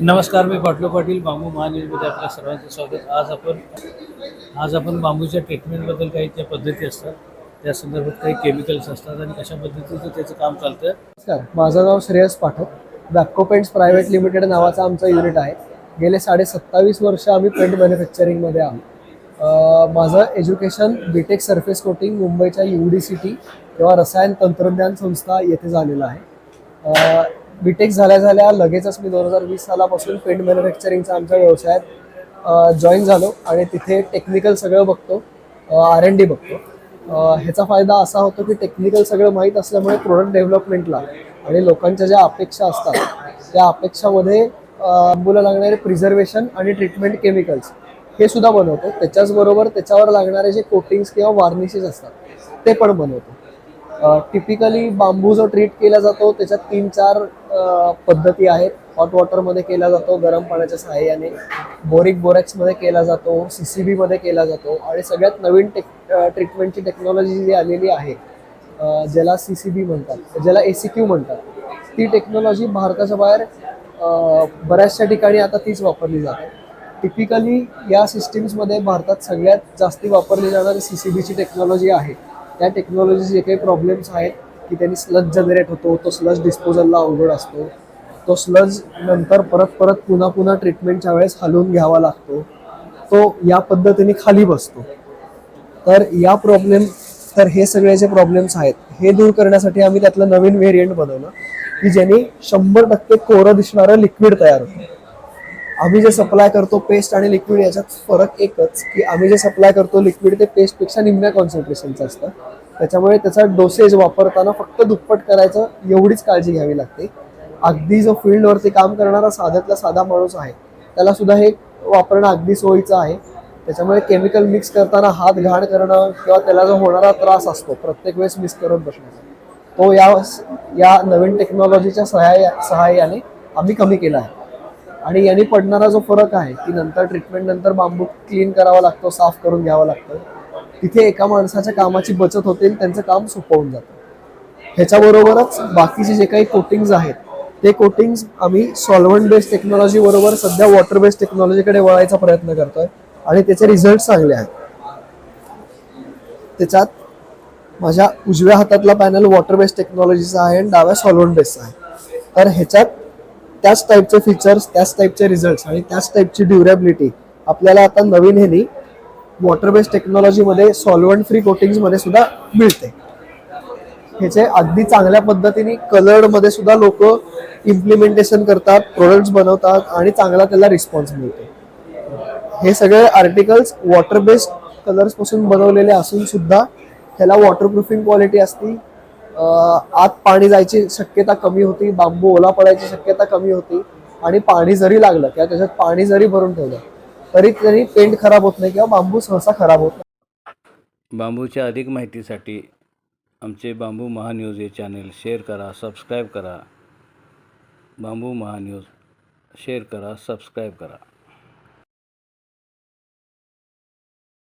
नमस्कार मी पाटलो पाटील बांबू महानिर्मिती आपल्या सर्वांचं स्वागत. आज आपण आज आपण बांबूच्या ट्रीटमेंटबद्दल काही त्या पद्धती असतात. त्या संदर्भात काही केमिकल्स असतात आणि कशा पद्धतीचं त्याचं काम चालतं नमस्कार माझं नाव Shreyas Pathak. Wapco paints private limited नावाचा आमचं युनिट आहे. गेले साडे सत्तावीस वर्ष आम्ही पेंट मॅन्युफॅक्चरिंगमध्ये आहोत. माझं education B Tech surface coating मुंबईच्या यू डी सिटी किंवा रसायन तंत्रज्ञान संस्था येथे झालेलं आहे. बीटेक झाल्या झाल्या लगेचच मी दोन हजार वीस सालापासून पेंट मॅन्युफॅक्चरिंगचा आमच्या व्यवसायात जॉईन झालो आणि तिथे टेक्निकल सगळं बघतो आर एन डी बघतो. ह्याचा फायदा असा होतो की टेक्निकल सगळं माहीत असल्यामुळे प्रोडक्ट डेव्हलपमेंटला आणि लोकांच्या ज्या अपेक्षा असतात त्या अपेक्षामध्ये अ, लागणारे प्रिझर्वेशन आणि ट्रीटमेंट केमिकल्स हे सुद्धा बनवतो. त्याच्याचबरोबर त्याच्यावर लागणारे जे कोटिंग्स किंवा वार्निशेस असतात ते पण बनवतो. टिपिकली बांबू जो ट्रीट केला जातो त्याच्यात तीन चार पद्धती आहेत. हॉट वॉटरमध्ये केला जातो गरम पाण्याच्या सहाय्याने बोरिक बोरॅक्समध्ये केला जातो. सी सी बीमध्ये केला जातो. आणि सगळ्यात नवीन टेक ट्रीटमेंटची टेक्नॉलॉजी जी आलेली आहे ज्याला सी सी बी म्हणतात ज्याला ए सी क्यू म्हणतात ती टेक्नॉलॉजी भारताच्या बाहेर बऱ्याचशा ठिकाणी आता तीच वापरली जाते. टिपिकली या सिस्टीम्समध्ये भारतात सगळ्यात जास्ती वापरली जाणारी सी सी बीची टेक्नॉलॉजी आहे. त्या टेक्नॉलॉजी जे काही प्रॉब्लेम्स आहेत की त्यांनी स्लज जनरेट होतो तो स्लज डिस्पोजलला अवघड असतो. तो स्लज नंतर परत परत पुन्हा पुन्हा ट्रीटमेंटच्या वेळेस हलवून घ्यावा लागतो. तो या पद्धतीने खाली बसतो. तर या प्रॉब्लेम तर हे सगळे जे प्रॉब्लेम्स आहेत हे दूर करण्यासाठी आम्ही त्यातलं नवीन व्हेरियंट बनवलं की ज्याने शंभर टक्के कोरं दिसणारं लिक्विड तयार होतं. आम्ही जे सप्लाय करतो पेस्ट आणि लिक्विड याच्यात फरक एकच की आम्ही जे सप्लाय करतो लिक्विड ते पेस्टपेक्षा निम्म्या कॉन्सन्ट्रेशनचं असतं. त्याच्यामुळे त्याचा डोसेज वापरताना फक्त दुप्पट करायचं एवढीच काळजी घ्यावी लागते. अगदी जो फील्डवरती काम करणारा साध्यातला साधा माणूस आहे त्याला सुद्धा हे वापरणं अगदी सोयीचं आहे. त्याच्यामुळे केमिकल मिक्स करताना हात घाण करणं किंवा त्याला जो होणारा त्रास असतो प्रत्येक वेळेस मिक्स करत बसण्याचा तो या या नवीन टेक्नॉलॉजीच्या सहाय्या सहाय्याने आम्ही कमी केला आहे. आणि याने पडणारा जो फरक आहे की नंतर ट्रीटमेंट नंतर बांबू क्लीन करावा लागतो साफ करून घ्यावा लागतं. तिथे एका माणसाच्या कामाची बचत होते आणि त्यांचं काम सोपवून जातं. ह्याच्याबरोबरच बाकीचे जे काही कोटिंग्ज आहेत ते कोटिंग्ज आम्ही सॉल्वंट बेस्ड टेक्नॉलॉजी बरोबर सध्या वॉटर बेस्ड टेक्नॉलॉजीकडे वळायचा प्रयत्न करतोय आणि त्याचे रिझल्ट चांगले आहेत. त्याच्यात माझ्या उजव्या हातातला पॅनल वॉटर बेस्ड टेक्नॉलॉजीचा आहे आणि डाव्या सॉल्वंट बेस्डचा आहे. तर ह्याच्यात त्याच टाईपचे फीचर्स त्याच टाईपचे रिझल्ट्स आणि त्याच टाईपची ड्युरेबिलिटी आपल्याला आता नवीन ह्यानी वॉटर बेस्ड टेक्नॉलॉजीमध्ये सॉल्वंट फ्री कोटिंग्समध्ये सुद्धा मिळते. ह्याचे अगदी चांगल्या पद्धतीने कलर्डमध्ये सुद्धा लोक इम्प्लिमेंटेशन करतात प्रोडक्ट्स बनवतात आणि चांगला त्याला रिस्पॉन्स मिळतो. हे सगळे आर्टिकल्स वॉटर बेस्ड कलर्सपासून बनवलेले असून सुद्धा ह्याला वॉटरप्रूफिंग क्वालिटी असती. आत पाणी जायची शक्यता कमी होती बांबू ओला पडायची शक्यता कमी होती आणि पाणी जरी लागलं किंवा त्याच्यात पाणी जरी भरून ठेवलं तरी तरी पेंट खराब होत नाही किंवा बांबू सहसा खराब होत नाही. बांबूच्या अधिक माहितीसाठी आमचे बांबू महान्यूज हे चॅनेल शेअर करा सबस्क्राईब करा. बांबू महान्यूज शेअर करा सबस्क्राईब करा.